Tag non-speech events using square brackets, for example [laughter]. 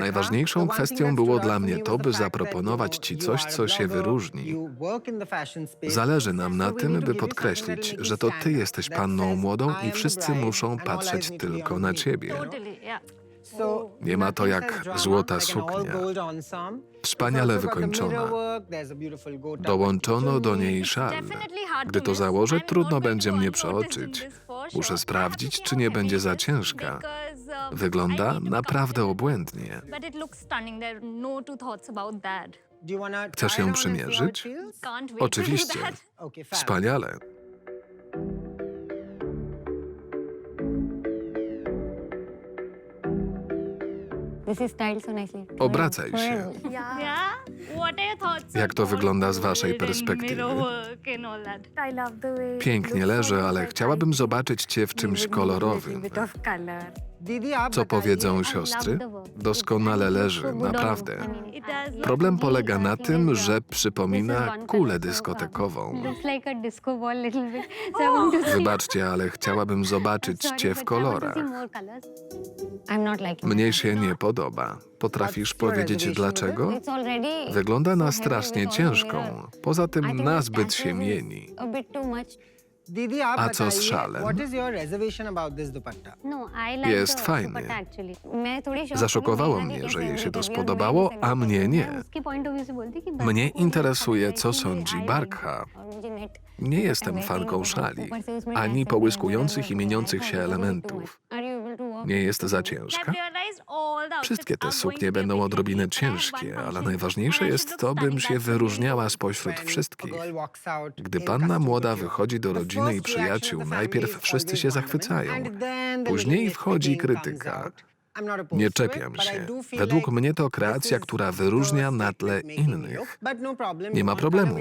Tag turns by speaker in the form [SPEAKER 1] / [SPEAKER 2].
[SPEAKER 1] Najważniejszą kwestią było dla mnie to, by zaproponować ci coś, co się wyróżni. Zależy nam na tym, by podkreślić, że to ty jesteś panną młodą i wszyscy muszą patrzeć tylko na ciebie. Nie ma to jak złota suknia. Wspaniale wykończona. Dołączono do niej szal. Gdy
[SPEAKER 2] to
[SPEAKER 1] założę, trudno będzie mnie przeoczyć. Muszę sprawdzić, czy nie będzie za ciężka. Wygląda naprawdę obłędnie.
[SPEAKER 2] No.
[SPEAKER 1] Chcesz ją przymierzyć? Oczywiście. [laughs] Wspaniale. Obracaj się.
[SPEAKER 2] Yeah?
[SPEAKER 1] Jak to wygląda z waszej perspektywy? Pięknie leży, ale chciałabym zobaczyć cię w czymś kolorowym. Co powiedzą siostry? Doskonale leży, naprawdę. Problem polega na tym, że przypomina kulę dyskotekową. [laughs] Wybaczcie, ale chciałabym [laughs] zobaczyć cię w kolorach. Mnie się nie podoba. Potrafisz powiedzieć dlaczego? Wygląda na strasznie ciężką. Poza tym nazbyt się mieni.
[SPEAKER 3] A
[SPEAKER 1] co z szalem? Jest fajny. Zaszokowało mnie, że jej się to spodobało, a mnie nie. Mnie interesuje, co sądzi Barkha. Nie jestem fanką szali, ani połyskujących i mieniących się elementów. Nie jest za ciężka? Wszystkie te suknie będą odrobinę ciężkie, ale najważniejsze jest to, bym się wyróżniała spośród wszystkich. Gdy panna młoda wychodzi do rodziny i przyjaciół, najpierw wszyscy się zachwycają. Później wchodzi krytyka. Nie czepiam się. Według mnie to kreacja, która wyróżnia na tle innych.
[SPEAKER 4] no
[SPEAKER 1] Nie ma problemu.